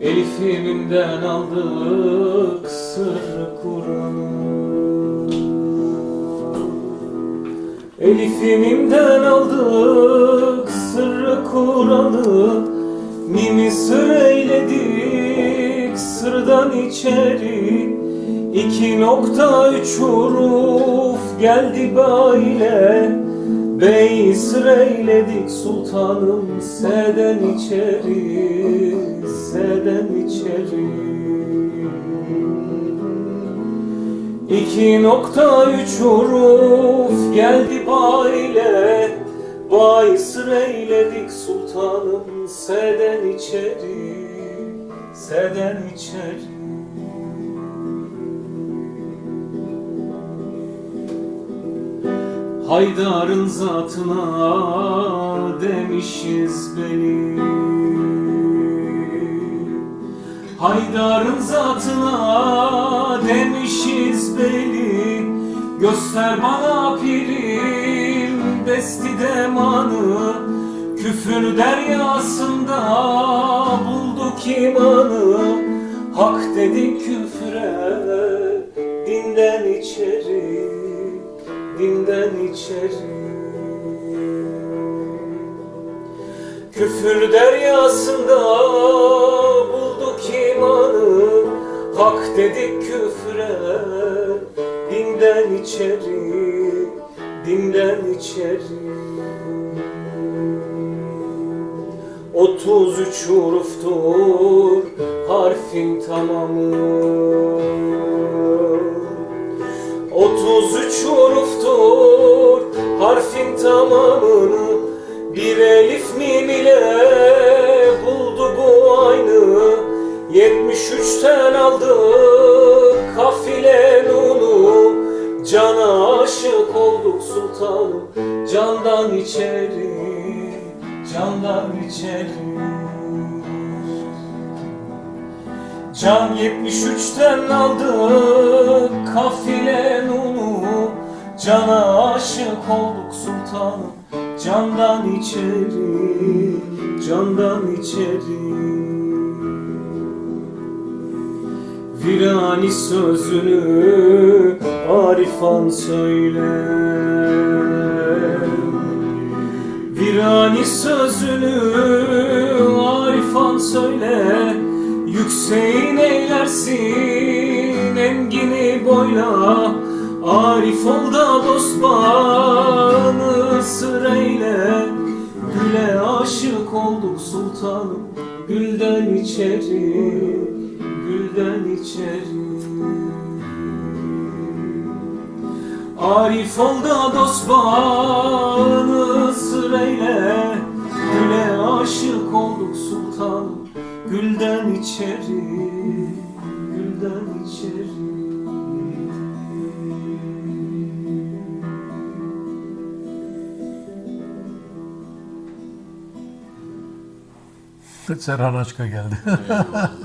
Elif'imden aldık sırrı Kur'an'ı. Elif'imden aldık sırrı Kur'an'ı. Mimi sır eyledik sırdan içeri. İki nokta üç huruf geldi böyle Bey sır eyledik sultanım seden içeri Seden içeri. İki nokta üç huruf geldi böyle Vay sıreyledik sultanım seden içeri Seden içeri Haydar'ın zatına demişiz beni. Haydar'ın zatına demişiz beli Göster bana pirim desti demanı. Küfür deryasında bulduk imanı. Hak dedi küfre dinden içeri Dinden içeri. Küfür deryasında bulduk imanı Hak dedik küfre. Dinden içeri Dinden içeri. Otuz üç huruftur harfin tamamı Otuz üç huruftur harfin tamamını Bir elif mim ile buldu bu aynı. Yetmiş üçten aldı kafile nunu. Cana aşık olduk sultanım Candan içeri, candan içeri. Can 73'ten aldı nunu Cana aşık olduk sultanım. Candan içeri, candan içeri. Virani sözünü Arifan söyler Virani sözünü Arifan söyle. Yükseğin eylersin engini boyla Arif ol da dost bağını sırayla Güle aşık olduk sultanım Gülden içeri, gülden içeri. Arif ol da dost bağını sırayla Güle aşık olduk sultan Gülden içeri Gülden içeri Serhan Açka geldi.